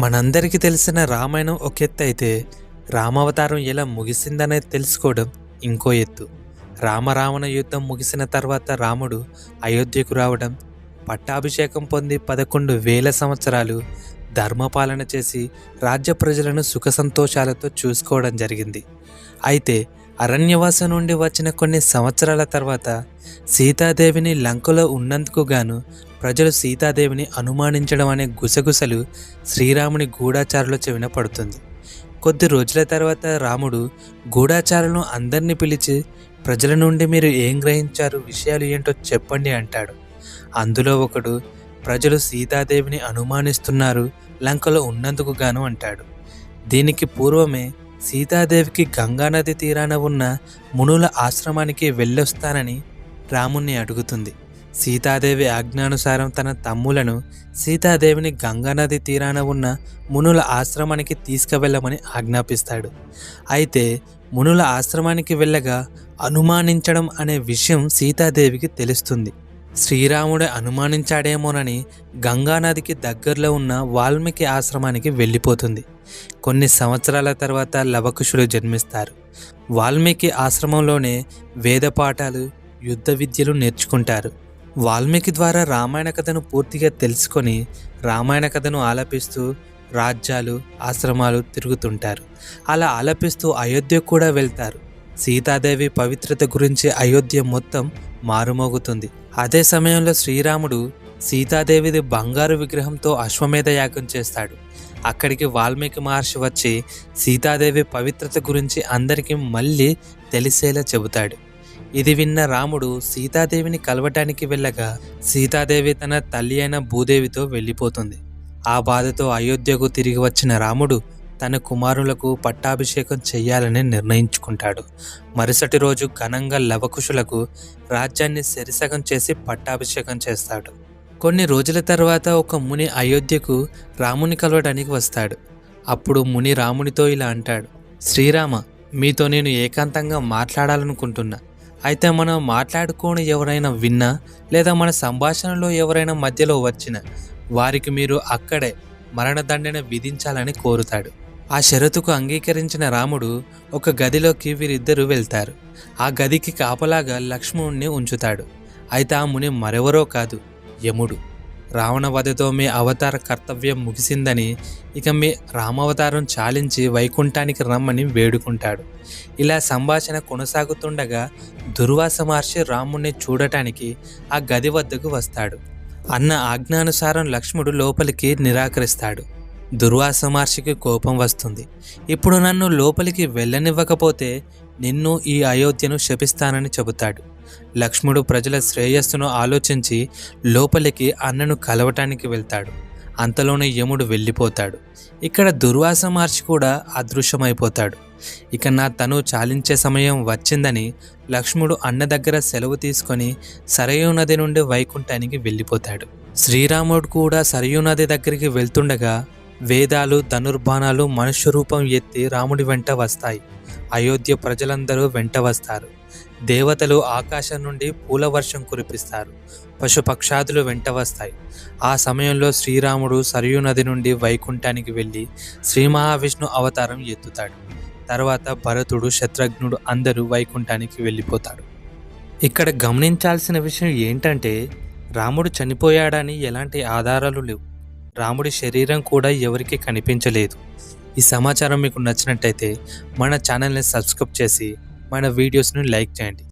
మనందరికీ తెలిసిన రామాయణం ఒక ఎత్తు అయితే రామావతారం ఎలా ముగిసిందనేది తెలుసుకోవడం ఇంకో ఎత్తు. రామరావణ యుద్ధం ముగిసిన తర్వాత రాముడు అయోధ్యకు రావడం పట్టాభిషేకం పొంది పదకొండు వేల సంవత్సరాలు ధర్మపాలన చేసి రాజ్య ప్రజలను సుఖ సంతోషాలతో చూసుకోవడం జరిగింది. అయితే అరణ్యవాసం నుండి వచ్చిన కొన్ని సంవత్సరాల తర్వాత సీతాదేవిని లంకలో ఉన్నందుకు గాను ప్రజలు సీతాదేవిని అనుమానించడం అనే గుసగుసలు శ్రీరాముని గూఢాచారుల చెవిన పడుతుంది. కొద్ది రోజుల తర్వాత రాముడు గూఢాచారులను అందరినీ పిలిచి ప్రజల నుండి మీరు ఏం గ్రహించారు? విషయాలు ఏంటో చెప్పండి అంటాడు. అందులో ఒకడు ప్రజలు సీతాదేవిని అనుమానిస్తున్నారు లంకలో ఉన్నందుకు గాను అంటాడు. దీనికి పూర్వమే సీతాదేవికి గంగానది తీరాన ఉన్న మునుల ఆశ్రమానికి వెళ్ళొస్తానని రాముణ్ణి అడుగుతుంది. సీతాదేవి ఆజ్ఞానుసారం తన తమ్ములను సీతాదేవిని గంగానది తీరాన ఉన్న మునుల ఆశ్రమానికి తీసుకువెళ్ళమని ఆజ్ఞాపిస్తాడు. అయితే మునుల ఆశ్రమానికి వెళ్ళగా అనుమానించడం అనే విషయం సీతాదేవికి తెలుస్తుంది. శ్రీరాముడు అనుమానించాడేమోనని గంగానదికి దగ్గరలో ఉన్న వాల్మీకి ఆశ్రమానికి వెళ్ళిపోతుంది. కొన్ని సంవత్సరాల తర్వాత లవకుశుడు జన్మిస్తారు. వాల్మీకి ఆశ్రమంలోనే వేద పాఠాలు యుద్ధ విద్యలు నేర్చుకుంటారు. వాల్మీకి ద్వారా రామాయణ కథను పూర్తిగా తెలుసుకొని రామాయణ కథను ఆలపిస్తూ రాజ్యాలు ఆశ్రమాలు తిరుగుతుంటారు. అలా ఆలపిస్తూ అయోధ్యకు కూడా వెళ్తారు. సీతాదేవి పవిత్రత గురించి అయోధ్య మొత్తం మారుమోగుతుంది. అదే సమయంలో శ్రీరాముడు సీతాదేవిది బంగారు విగ్రహంతో అశ్వమేధ యాగం చేస్తాడు. అక్కడికి వాల్మీకి మహర్షి వచ్చి సీతాదేవి పవిత్రత గురించి అందరికీ మళ్ళీ తెలిసేలా చెబుతాడు. ఇది విన్న రాముడు సీతాదేవిని కలవటానికి వెళ్ళగా సీతాదేవి తన తల్లి అయిన భూదేవితో వెళ్ళిపోతుంది. ఆ బాధతో అయోధ్యకు తిరిగి వచ్చిన రాముడు తన కుమారులకు పట్టాభిషేకం చేయాలని నిర్ణయించుకుంటాడు. మరుసటి రోజు ఘనంగా లవకుశులకు రాజ్యాన్ని సెరిసగం చేసి పట్టాభిషేకం చేస్తాడు. కొన్ని రోజుల తర్వాత ఒక ముని అయోధ్యకు రాముని కలవడానికి వస్తాడు. అప్పుడు ముని రామునితో ఇలా అంటాడు శ్రీరామ మీతో నేను ఏకాంతంగా మాట్లాడాలనుకుంటున్నా. అయితే మనం మాట్లాడుకోని ఎవరైనా విన్నా లేదా మన సంభాషణలో ఎవరైనా మధ్యలో వచ్చిన వారికి మీరు అక్కడే మరణదండన విధించాలని కోరుతాడు. ఆ షరతుకు అంగీకరించిన రాముడు ఒక గదిలోకి వీరిద్దరూ వెళ్తారు. ఆ గదికి కాపలాగా లక్ష్మణుణ్ణి ఉంచుతాడు. అయితే ఆ ముని మరెవరో కాదు యముడు. రావణ వధతో మీ అవతార కర్తవ్యం ముగిసిందని ఇక మీ రామావతారం చాలించి వైకుంఠానికి రమ్మని వేడుకుంటాడు. ఇలా సంభాషణ కొనసాగుతుండగా దుర్వాస మహర్షి రాముణ్ణి చూడటానికి ఆ గది వద్దకు వస్తాడు. అన్న ఆజ్ఞానుసారం లక్ష్ముడు లోపలికి నిరాకరిస్తాడు. దుర్వాస మహర్షికి కోపం వస్తుంది. ఇప్పుడు నన్ను లోపలికి వెళ్ళనివ్వకపోతే నిన్ను ఈ అయోధ్యను శపిస్తానని చెబుతాడు. లక్ష్ముడు ప్రజల శ్రేయస్సును ఆలోచించి లోపలికి అన్నను కలవటానికి వెళ్తాడు. అంతలోనే యముడు వెళ్ళిపోతాడు. ఇక్కడ దుర్వాస మహర్షి కూడా అదృశ్యమైపోతాడు. ఇక నా తను చాలించే సమయం వచ్చిందని లక్ష్ముడు అన్న దగ్గర సెలవు తీసుకొని సరయూ నది నుండి వైకుంఠానికి వెళ్ళిపోతాడు. శ్రీరాముడు కూడా సరయూ నది దగ్గరికి వెళ్తుండగా వేదాలు ధనుర్బాణాలు మనుష్య రూపం ఎత్తి రాముడి వెంట వస్తాయి. అయోధ్య ప్రజలందరూ వెంట వస్తారు. దేవతలు ఆకాశం నుండి పూల వర్షం కురిపిస్తారు. పశుపక్షాదులు వెంట వస్తాయి. ఆ సమయంలో శ్రీరాముడు సరియు నది నుండి వైకుంఠానికి వెళ్ళి శ్రీ మహావిష్ణు అవతారం ఎత్తుతాడు. తర్వాత భరతుడు శత్రుఘ్నుడు అందరూ వైకుంఠానికి వెళ్ళిపోతాడు ఇక్కడ గమనించాల్సిన విషయం ఏంటంటే రాముడు చనిపోయాడని ఎలాంటి ఆధారాలు లేవు. రాముడి శరీరం కూడా ఎవరికి కనిపించలేదు. ఈ సమాచారం మీకు నచ్చినట్టయితే మన ఛానల్ని సబ్స్క్రైబ్ చేసి మన వీడియోస్ని లైక్ చేయండి.